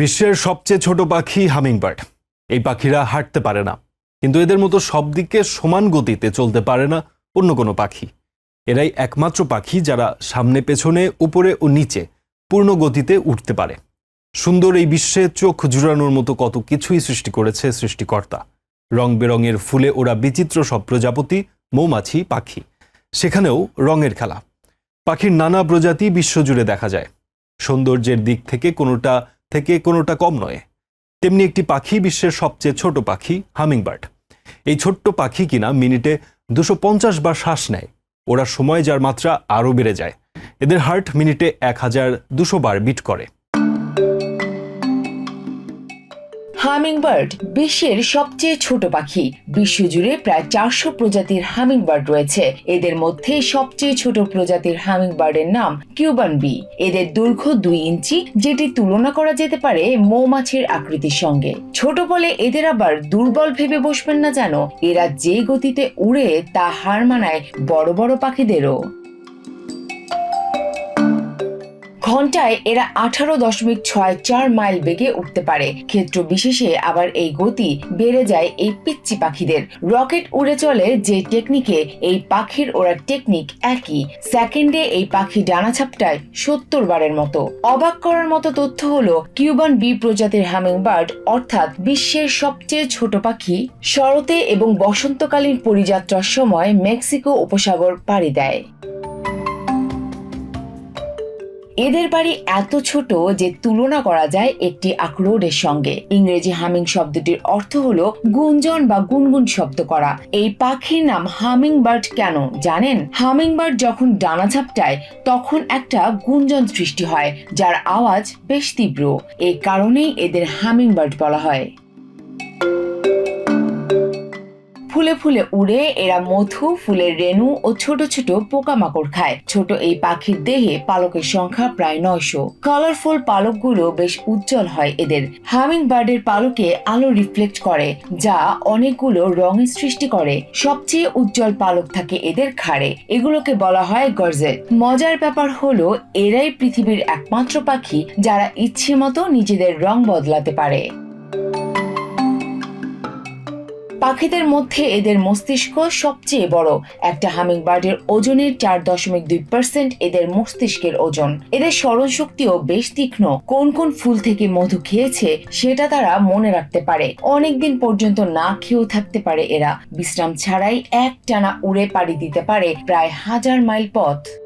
বিশ্বের সবচেয়ে ছোট পাখি হামিংবার্ড। এই পাখিরা হাঁটতে পারে না, কিন্তু এদের মতো সব দিকে সমান গতিতে চলতে পারে না অন্য কোনো পাখি। এরাই একমাত্র পাখি যারা সামনে, পেছনে, উপরে ও নিচে পূর্ণ গতিতে উঠতে পারে। সুন্দর এই বিশ্বে চোখ জুড়ানোর মতো কত কিছুই সৃষ্টি করেছে সৃষ্টিকর্তা। রং বেরঙের ফুলে ওরা বিচিত্র সব প্রজাপতি, মৌমাছি, পাখি। সেখানেও রঙের খেলা। পাখির নানা প্রজাতি বিশ্বজুড়ে দেখা যায়। সৌন্দর্যের দিক থেকে কোনোটা থেকে কোনোটা কম নয়। তেমনি একটি পাখি বিশ্বের সবচেয়ে ছোট পাখি, হামিংবার্ড। এই ছোট্ট পাখি কিনা মিনিটে দুশো পঞ্চাশ বার শ্বাস নেয়। ওরা সময় যার মাত্রা আরও বেড়ে যায়। এদের হার্ট মিনিটে এক হাজার দুশো বার বিট করে। হামিংবার্ড বিশ্বের সবচেয়ে ছোট পাখি। বিশ্বজুড়ে প্রায় চারশো প্রজাতির হামিংবার্ড রয়েছে। এদের মধ্যে সবচেয়ে ছোট প্রজাতির হামিংবার্ডের নাম কিউবান বি। এদের দৈর্ঘ্য দুই ইঞ্চি, যেটি তুলনা করা যেতে পারে মৌমাছির আকৃতির সঙ্গে। ছোট বলে এদের আবার দুর্বল ভেবে বসবেন না যেন। এরা যে গতিতে উড়ে, তা হার মানায় বড় বড় পাখিদেরও। ঘন্টায় এরা আঠারো দশমিক ছয় চার মাইল বেগে উঠতে পারে। ক্ষেত্র বিশেষে আবার এই গতি বেড়ে যায় এই পিচ্চি পাখিদের। রকেট উড়ে চলে যে টেকনিকে, এই পাখির ওরা টেকনিক একই। সেকেন্ডে এই পাখি ডানা ছাপটায় সত্তর বারের মতো। অবাক করার মতো তথ্য হলো কিউবান বি প্রজাতির হামিংবার্ড, অর্থাৎ বিশ্বের সবচেয়ে ছোট পাখি, শরতে এবং বসন্তকালীন পরিযাত্রার সময় মেক্সিকো উপসাগর পাড়ি দেয়। এদের বাড়ি এত ছোট যে তুলনা করা যায় একটি আখরোডের সঙ্গে। ইংরেজি হামিং শব্দটির অর্থ হলো গুঞ্জন বা গুনগুন শব্দ করা। এই পাখির নাম হামিং বার্ড কেন, জানেন? হামিং বার্ড যখন ডানা ঝাপটায়, তখন একটা গুঞ্জন সৃষ্টি হয়, যার আওয়াজ বেশ তীব্র। এই কারণেই এদের হামিং বার্ড বলা হয়। ফুলে ফুলে উড়ে এরা মধু, ফুলের রেণু ও ছোট ছোট পোকামাকড় খায়। ছোট এই পাখির দেহে পালকের সংখ্যা প্রায় নয়শো। কালারফুল পালকগুলো বেশ উজ্জ্বল হয় এদের। হামিং বার্ডের পালকে আলো রিফ্লেক্ট করে, যা অনেকগুলো রঙের সৃষ্টি করে। সবচেয়ে উজ্জ্বল পালক থাকে এদের ঘাড়ে। এগুলোকে বলা হয় গর্জেট। মজার ব্যাপার হলো, এরাই পৃথিবীর একমাত্র পাখি যারা ইচ্ছে মতো নিজেদের রং বদলাতে পারে। পাখিদের মধ্যে এদের মস্তিষ্ক সবচেয়ে বড়। একটা হামিংবার্ডের ওজনের চার দশমিক দুই পার্সেন্ট এদের মস্তিষ্কের ওজন। এদের স্মরণ শক্তিও বেশ তীক্ষ্ণ। কোন কোন ফুল থেকে মধু খেয়েছে, সেটা তারা মনে রাখতে পারে। অনেকদিন পর্যন্ত না খেয়েও থাকতে পারে এরা। বিশ্রাম ছাড়াই এক টানা উড়ে পাড়ি দিতে পারে প্রায় হাজার মাইল পথ।